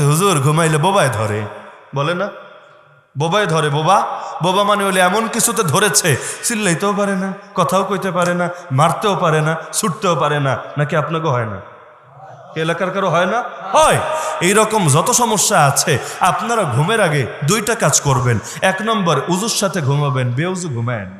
হুজুর ঘুমাইলে বোবায় ধরে। বলে না? বোবায় ধরে বোবা? বোবা মানে হলে এমন কিছুতে ধরেছে। চিল্লাইতেও পারে না, কথাও কইতে পারে না, মারতেও পারে না, ছুটতেও পারে না, নাকি আপনাকে হয় না? এলাকার কারও হয় না? হয়। এই রকম যত সমস্যা আছে, আপনারা ঘুমের আগে দুইটা কাজ করবেন। এক নম্বর, উজুর সাথে ঘুমাবেন, বেউজু ঘুমায়েন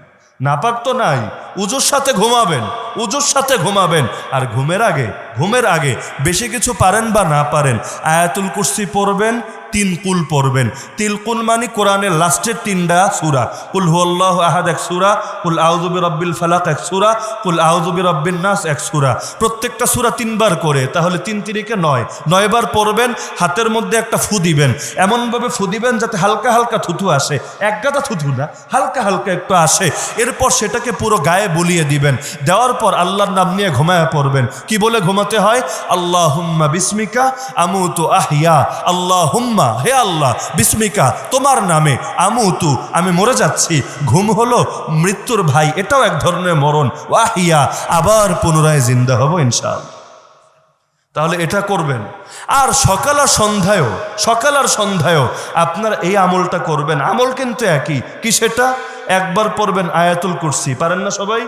নাপাক তো নাই, উজুর সাথে ঘুমাবেন, উজুর সাথে ঘুমাবেন। আর ঘুমের আগে ঘুমের আগে বেশি কিছু পারেন বা না পারেন, আয়াতুল কুস্তি পড়বেন তিন কুল পড়বেন। তিলকুল মানে কোরআনের লাস্টের তিনটা সুরা। কুল হুয়াল্লাহ আহাদ এক সুরা, কুল আউজুবি রব্বিল ফালাক এক সুরা, কুল আউজুবি রব্বিন নাস এক সুরা। প্রত্যেকটা সুরা তিনবার করে, তাহলে তিন তিরিকে নয়। নয়বার পড়বেন, হাতের মধ্যে একটা ফু দিবেন। এমনভাবে ফু দিবেন যাতে হালকা হালকা থুথু আসে। এক গাদা থুথু না, হালকা হালকা একটু আসে। এরপর সেটাকে পুরো গায়ে বলিয়ে দিবেন। দেওয়ার পর আল্লাহর নাম নিয়ে ঘুমায় পড়বেন। কি বলে ঘুমাতে হয়? আল্লাহ বিস্মিকা, আমুতু আহিয়া আল্লাহ হুম্মা হে আল্লাহ, বিস্মিকা, তোমার নামে আমুতু, আমি মরে যাচ্ছি। ঘুম হলো মৃত্যুর ভাই, এটাও এক ধরনের মরণ। ওয়াহিয়া, আবার পুনরায় জিন্দা হব ইনশাআল্লাহ। তাহলে এটা করবেন। আর সকাল আর সন্ধ্যায়ও, সকাল আর সন্ধ্যায়ও আপনারা এই আমলটা করবেন। আমল কিন্তু একই। কি সেটা? একবার পড়বেন আয়াতুল কুরসি। পারেন না সবাই?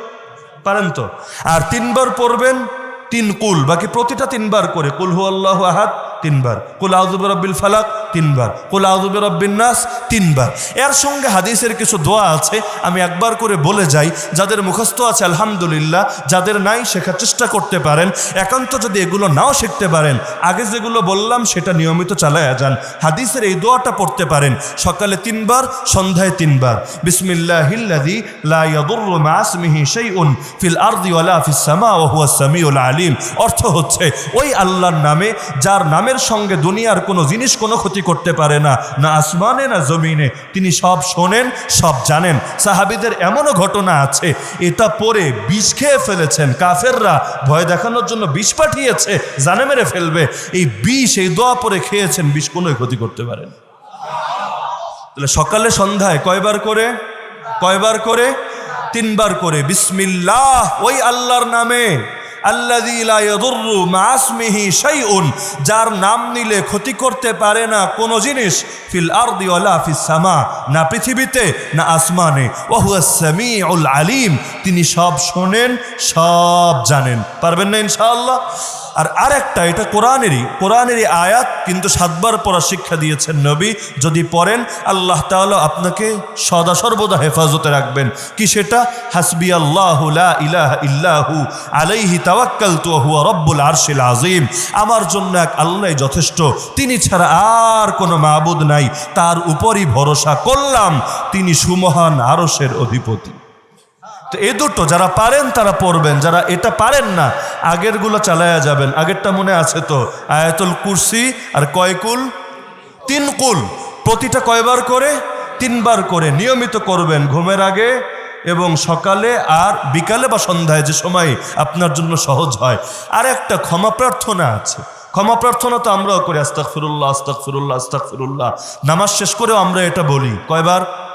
পারেন তো? আর তিনবার পড়বেন তিন কুল। বাকি প্রতিটা তিনবার করে। কুল হু আল্লাহ আহাদ। তিনবার। কুল রব্বিল ফালাক, তিনবার। কুল রব্বিন নাস, তিনবার। এর সঙ্গে হাদিসের কিছু দোয়া আছে, আমি একবার করে বলে যাই। যাদের মুখস্থ আছে, আলহামদুলিল্লাহ, যাদের নাই, শেখার চেষ্টা করতে পারেন। একান্ত যদি এগুলো নাও শিখতে পারেন, আগে যেগুলো বললাম, সেটা নিয়মিত চালায়া যান। হাদিসের এই দোয়াটা পড়তে পারেন। সকালে তিনবার, সন্ধ্যায় তিনবার। বিসমিল্লাহিল্লাযী লা ইয়াদুররু মা ইসমিহি শাইউন ফিল আরদি ওয়ালা ফিস সামা ওয়া হুয়াস সামিউল আলিম। অর্থ হচ্ছে, ওই আল্লাহর নামে, যার নামের সঙ্গে দুনিয়ার কোনো জিনিস কোনো ক্ষতি করতে পারে না না আসমানে, না জমিনে। তিনি সব শোনেন, সব জানেন। সাহাবিদের এমনও ঘটনা আছে, এটা পরে বিষ খেয়ে ফেলেছেন। কাফেররা ভয় দেখানোর জন্য বিষ পাঠিয়েছে, জানে মেরে ফেলবে। এই বিষ, এই দোয়া পরে খেয়েছেন, বিষ কোনোই ক্ষতি করতে পারেন তাহলে সকালে সন্ধ্যায় কয়বার করে? কয়বার করে? তিনবার করে। বিসমিল্লাহ, ওই আল্লাহর নামে। যার নাম নিলে ক্ষতি করতে পারে না কোনো জিনিস, ফিল আরদি সামা, না পৃথিবীতে, না আসমানে। আলিম, তিনি সব শোনেন, সব জানেন। পারবেন না ইনশাআল্লাহ? আর আরেকটা, এটা কোরআনেরই কোরআনেরই আয়াত, কিন্তু সাতবার পড়া শিক্ষা দিয়েছেন নবী। যদি পড়েন, আল্লাহ তাআলা আপনাকে সদা সর্বদা হেফাজতে রাখবেন। কি সেটা? হাসবি আল্লাহ ইলাহা ইল্লাহু আলাইহি তাওয়াক্কালতু ওয়া হুয়া রব্বুল আরশিল আযীম। আমার জন্য এক আল্লাহ যথেষ্ট। তিনি ছাড়া আর কোনো মাবুদ নাই। তার উপরই ভরসা করলাম। তিনি সুমহান আরশের অধিপতি। তো এ দুটো, যারা পারেন তারা পড়বেন, যারা এটা পারেন না, আগেরগুলো চালায়া যাবেন। আগেরটা মনে আছে তো? আয়াতুল কুরসি আর কয় কুল? তিন কুল। প্রতিটা কয়বার করে? তিনবার করে। নিয়মিত করবেন ঘুমের আগে এবং সকালে আর বিকালে বা সন্ধ্যায়, যে সময় আপনার জন্য সহজ হয়। আর একটা ক্ষমা প্রার্থনা আছে। ক্ষমা প্রার্থনা তো আমরাও করি আস্তাক ফিরুল্লাহ আস্তাক ফিরুল্লাহ আস্তাক ফিরুল্লাহ নামাজ শেষ করেও আমরা এটা বলি। কয়বার?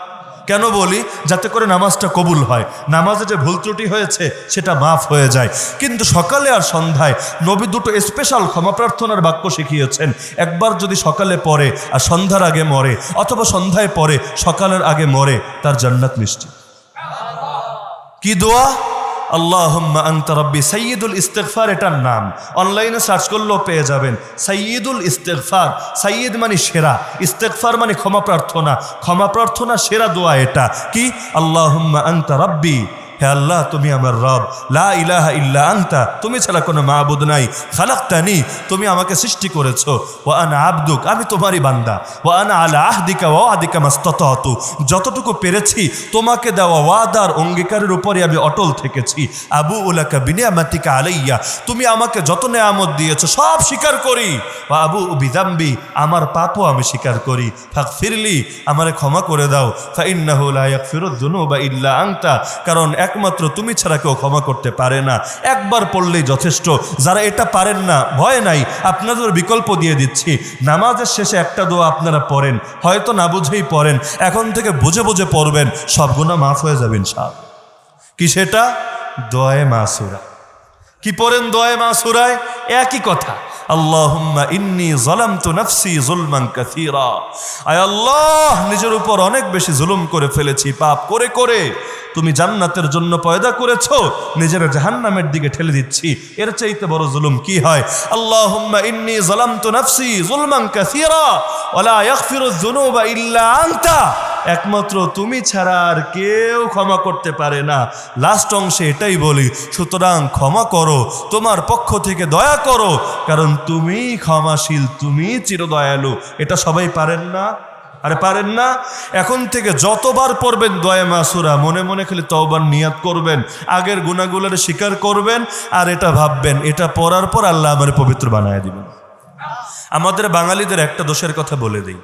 কেন বলি? যাতে করে নামাজটা কবুল হয়। নামাজে যে ভুল ত্রুটি হয়েছে, সেটা মাফ হয়ে যায়। কিন্তু সকালে আর সন্ধ্যায় নবী দুটো স্পেশাল ক্ষমা প্রার্থনার বাক্য শিখিয়েছেন। একবার যদি সকালে পড়ে আর সন্ধ্যার আগে মরে, অথবা সন্ধ্যায় পড়ে, সকালের আগে মরে, তার জান্নাত মিষ্টি কি দোয়া? আল্লাহুম্মা আনতা রব্বি সৈয়দুল ইস্তেকফার এটার নাম। অনলাইনে সার্চ করলেও পেয়ে যাবেন। সৈয়দুল ইস্তেকফার সৈয়দ মানে সেরা। ইস্তেকফার মানে ক্ষমা প্রার্থনা। ক্ষমা প্রার্থনা, সেরা দোয়া এটা। কি? আল্লাহম্মা আনতা রব্বি হে আল্লাহ, তুমি আমার রব। লা ইলাহা ইল্লা আনতা, তুমি ছাড়া কোনো মাবুদ নাই। খালাক্তানি, তুমি আমাকে সৃষ্টি করেছ। ও আনা আবদুক, আমি তোমারই বান্দা। ও আনা আলা আহদিকা ও আদিকা মাস্ততু যতটুকু পেরেছি, তোমাকে দেওয়া ওয়াদার অঙ্গীকারের উপরে আমি অটল থেকেছি। আবু উলাকা বিনিয়ামাতিকা আলাইয়া, তুমি আমাকে যত নেয়ামত দিয়েছ, সব স্বীকার করি। ও আবু বিদাম্বি আমার পাপও আমি স্বীকার করি। ফাক ফিরলি আমারে ক্ষমা করে দাও। ফাইন্নাহু লা ইয়াগফিরুয যুনুবা ইল্লা আংতা কারণ একমাত্র তুমি ছাড়া কেউ ক্ষমা করতে পারে না। একবার পড়লেই যথেষ্ট। যারা এটা পারেন না, ভয় নাই। আপনাদের বিকল্প দিয়ে দিচ্ছি। নামাজের শেষে একটা দোয়া আপনারা পড়েন। হয়তো না বুঝেই পড়েন। এখন থেকে বুঝে বুঝে পড়বেন। সব গুণা মাফ হয়ে যাবেন সাহ কি সেটা? দোয়ায় মাসুরা কি পড়েন দোয়ায় মাসুরায় একই কথা। আল্লাহ, নিজের উপর অনেক বেশি জুলুম করে ফেলেছি। পাপ করে করে। তুমি জান্নাতের জন্য পয়দা করেছ, নিজের জাহান্নামের দিকে ঠেলে দিচ্ছি। এর চাইতে বড় জুলুম কি হয়? আল্লাহুম্মা ইন্নি যালামতু নাফসি যুলমান কাসীরা, ওয়ালা ইয়াগফিরু যুনুবা ইল্লা আনতা। একমাত্র তুমি ছাড়া আর কেউ ক্ষমা করতে পারে না। লাস্ট অংশে এটাই বলি, সুতরাং ক্ষমা করো, তোমার পক্ষ থেকে দয়া করো, কারণ তুমি ক্ষমাশীল তুমি চিরদয়ালু। এটা সবাই পারেন না? আরে পারেন না, এখন থেকে যতবার পড়বেন দয়া মাসুরা, মনে মনে খালি তওবার নিয়াত করবেন, আগের গুণাগুলোর স্বীকার করবেন, আর এটা ভাববেন, এটা পড়ার পর আল্লাহ আমার পবিত্র বানায় দিবেন। আমাদের বাঙালিদের একটা দোষের কথা বলে দিই।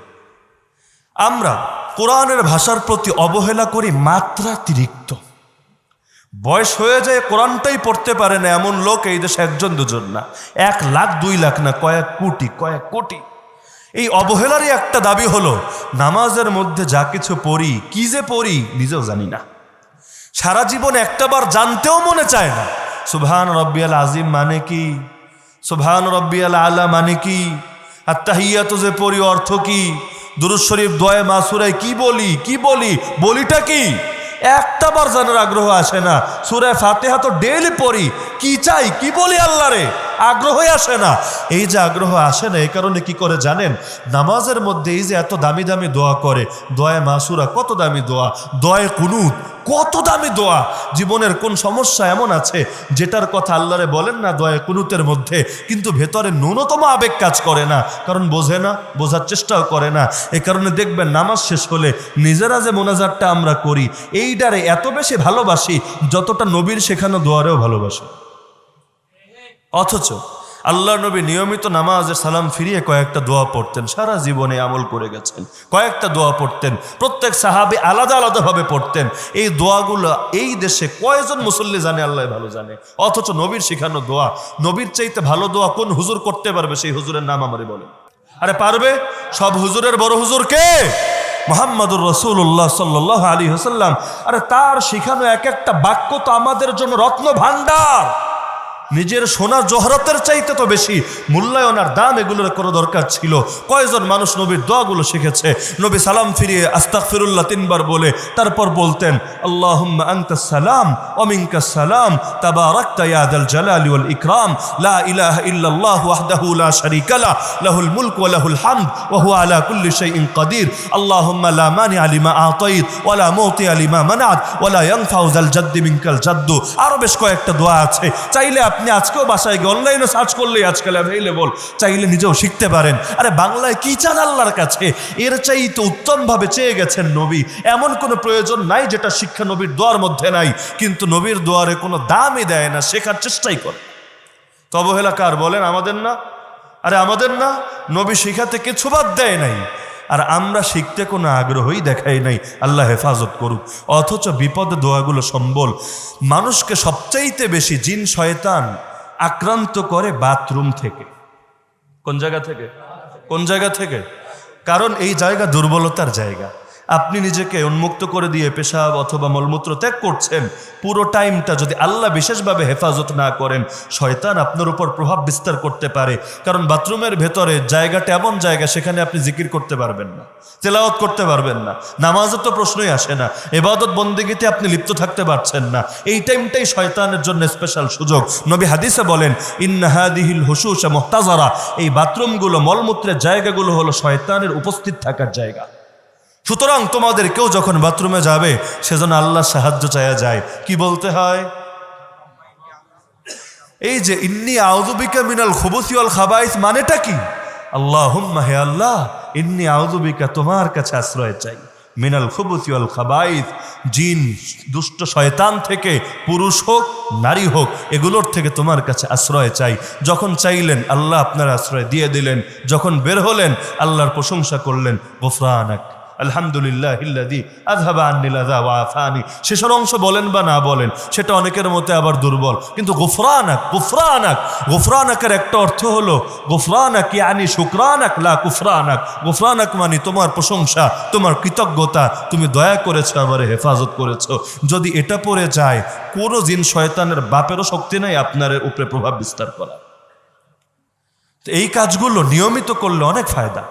আমরা কোরআনের ভাষার প্রতি অবহেলা করি মাত্রাতিরিক্ত। বয়স হয়ে যায়, কোরআনটাই পড়তে পারে না, এমন লোক এই দেশে একজন দুজন না, এক লাখ, দুই লাখ না, কয়েক কোটি কয়েক কোটি। এই অবহেলারই একটা দাবি হলো, নামাজের মধ্যে যা কিছু পড়ি, কি যে পড়ি নিজেও জানি না। সারা জীবন একটাবার জানতেও মনে চায় না, সুবহান রব্বিয়াল আজিম মানে কি? সুবহান রব্বিয়াল আলা মানে কি? আত্মাহিয়াত যে পড়ি অর্থ কি? দুরুজ শরীফ দয়ে মাসুরায় কি বলি কি বলি, বলিটা কি? একটা বার জানার আগ্রহ আসে না। সুরায় ফাতেহা তো ডেইলি পড়ি, কি চাই, কি বলি আল্লাহরে? আগ্রহই আসে না। এই যে আগ্রহ আসে না, এই কারণে কি করে জানেন? নামাজের মধ্যে এই যে এত দামি দামি দোয়া করে দয়া মাসুরা কত দামি দোয়া দয়ে কুনুত কত দামি দোয়া। জীবনের কোন সমস্যা এমন আছে যেটার কথা আল্লাহরে বলেন না দয়া কুনুতের মধ্যে, কিন্তু ভেতরে ন্যূনতম আবেগ কাজ করে না, কারণ বোঝে না, বোঝার চেষ্টাও করে না। এই কারণে দেখবেন নামাজ শেষ হলে নিজেরা যে মোনাজারটা আমরা করি, এইটারে এত বেশি ভালোবাসি যতটা নবীর শেখানো দোয়ারেও ভালোবাসি। অথচ আল্লাহ নবী নিয়মিত নামাজের সালাম ফিরিয়ে কয়েকটা দোয়া পড়তেন, সারা জীবনে আমল করে গেছেন। কয়েকটা দোয়া পড়তেন, প্রত্যেক সাহাবি আলাদা আলাদাভাবে পড়তেন। এই দোয়াগুলো এই দেশে কয়জন মুসল্লি জানে, আল্লাহ ভালো জানে। অথচ নবীর শিখানো দোয়া, নবীর চাইতে ভালো দোয়া কোন হুজুর করতে পারবে, সেই হুজুরের নাম আমারই বলে আরে পারবে? সব হুজুরের বড় হুজুর কে? মোহাম্মদুর রসুল্লাহ সাল্লাহ আলী হাসাল্লাম আরে তার শিখানো এক একটা বাক্য তো আমাদের জন্য রত্ন ভাণ্ডার নিজের সোনা জহরতের চাইতে তো বেশি মূল্যায়ন আর দাম এগুলোর কোনো দরকার ছিল। কয়জন মানুষ নবীর দোয়াগুলো শিখেছে? নবী সালাম ফিরিয়ে আস্তাক ফিরুল্লাহ তিনবার বলে, তারপর বলতেন আল্লাহ সালাম অমিঙ্কা সালাম তাবা রাক্তা ইয়াদাল জালালি ইকরাম, লা ইলাহা ইল্লাল্লাহু ওয়াহদাহু লা শারীকা লা লাহুল মুলক ওয়া লাহুল হামদ ওয়া হুয়া আলা কুল্লি শাইইন কাদির, আল্লাহুম্মা লা মানিআ লিমা আতাইত ওয়া লা মুতিআ লিমা মানাত ওয়া লা ইয়ানফাউ যাল জাদ্দি মিনকাল জাদ্দু। আরও বেশ কয়েকটা দোয়া আছে। চাইলে আপনি আজকেও বাসায় গিয়ে অনলাইনে সার্চ করলেই আজকাল অ্যাভেলেবল চাইলে নিজেও শিখতে পারেন। আরে বাংলায় কি চান আল্লাহর কাছে? এর চাইতে উত্তমভাবে চেয়ে গেছেন নবী। এমন কোনো প্রয়োজন নাই যেটা শিক্ষা নবীর দোয়ার মধ্যে নাই। কিন্তু নবীর দোয়ারে কোনো দামই দেয় না, শেখার চেষ্টাই করে। তো অবহেলা কার বলেন, আমাদের না? আরে, আমাদের না? নবী শিখাতে কিছু বাদ দেয় নাই। আর আমরা শিখতে কোনো আগ্রহই দেখাই নাই। আল্লাহ হেফাজত করুক। অথচ বিপদ দোয়াগুলো সম্বল। মানুষকে সবচাইতে বেশি জিন শয়তান আক্রান্ত করে বাথরুম থেকে। কোন জায়গা থেকে? কোন জায়গা থেকে? কারণ এই জায়গা দুর্বলতার জায়গা। আপনি নিজেকে উন্মুক্ত করে দিয়ে পেশাব অথবা মলমূত্র ত্যাগ করছেন, পুরো টাইমটা যদি আল্লাহ বিশেষভাবে হেফাজত না করেন, শয়তান আপনার উপর প্রভাব বিস্তার করতে পারে। কারণ বাথরুমের ভেতরে জায়গাটা এমন জায়গা, সেখানে আপনি জিকির করতে পারবেন না, তেলাওয়াত করতে পারবেন না নামাজের তো প্রশ্নই আসে না এবাদত বন্দিগিতে আপনি লিপ্ত থাকতে পারছেন না। এই টাইমটাই শয়তানের জন্য স্পেশাল সুযোগ। নবী হাদিসে বলেন ইন্নাহাদিহিল হুসুস মোহতাজারা এই বাথরুমগুলো, মলমূত্রের জায়গাগুলো হলো শয়তানের উপস্থিত থাকার জায়গা। সুতরাং তোমাদের কেউ যখন বাথরুমে যাবে, সেজন্য আল্লাহ সাহায্য চায়া যায়। কি বলতে হয়? এই যে, ইন্নি আউদুবিকা মিনাল খুবুসিওয়াল খাবাইস মানেটা কি? আল্লাহ হে আল্লাহ, ইন্নি আউদুবিকা তোমার কাছে আশ্রয় চাই। মিনাল খুবুসিওয়াল খাবাইস, জিন, দুষ্ট শয়তান থেকে পুরুষ হোক, নারী হোক, এগুলোর থেকে তোমার কাছে আশ্রয় চাই। যখন চাইলেন, আল্লাহ আপনার আশ্রয় দিয়ে দিলেন। যখন বের হলেন, আল্লাহর প্রশংসা করলেন। গোফরানাক। আলহামদুলিল্লাহ হিল্লাদি শেষের অংশ বলেন বা না বলেন, সেটা অনেকের মতে আবার দুর্বল। কিন্তু গুফরানাক গুফরানাক, গুফরানাকের একটা অর্থ হলো, গুফরানাক ইয়ানি শুক্রানাক, লা কুফরানাক। গুফরানাক মানে তোমার প্রশংসা, তোমার কৃতজ্ঞতা, তুমি দয়া করেছ, আমারে হেফাজত করেছ। যদি এটা পড়ে যায়, কোনো জিন শয়তানের বাপেরও শক্তি নাই আপনার উপরে প্রভাব বিস্তার করা এই কাজগুলো নিয়মিত করলে অনেক ফায়দা।